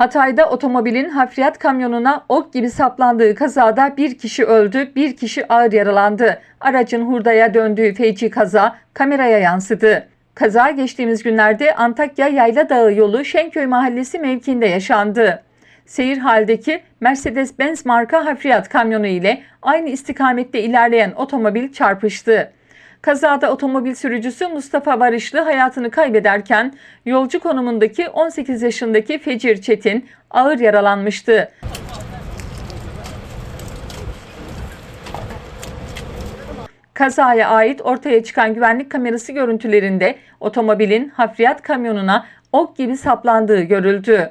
Hatay'da otomobilin hafriyat kamyonuna ok gibi saplandığı kazada bir kişi öldü, bir kişi ağır yaralandı. Aracın hurdaya döndüğü feci kaza kameraya yansıdı. Kaza geçtiğimiz günlerde Antakya Yayla Dağı yolu Şenköy Mahallesi mevkiinde yaşandı. Seyir haldeki Mercedes-Benz marka hafriyat kamyonu ile aynı istikamette ilerleyen otomobil çarpıştı. Kazada otomobil sürücüsü Mustafa Barışlı hayatını kaybederken yolcu konumundaki 18 yaşındaki Fecir Çetin ağır yaralanmıştı. Kazaya ait ortaya çıkan güvenlik kamerası görüntülerinde otomobilin hafriyat kamyonuna ok gibi saplandığı görüldü.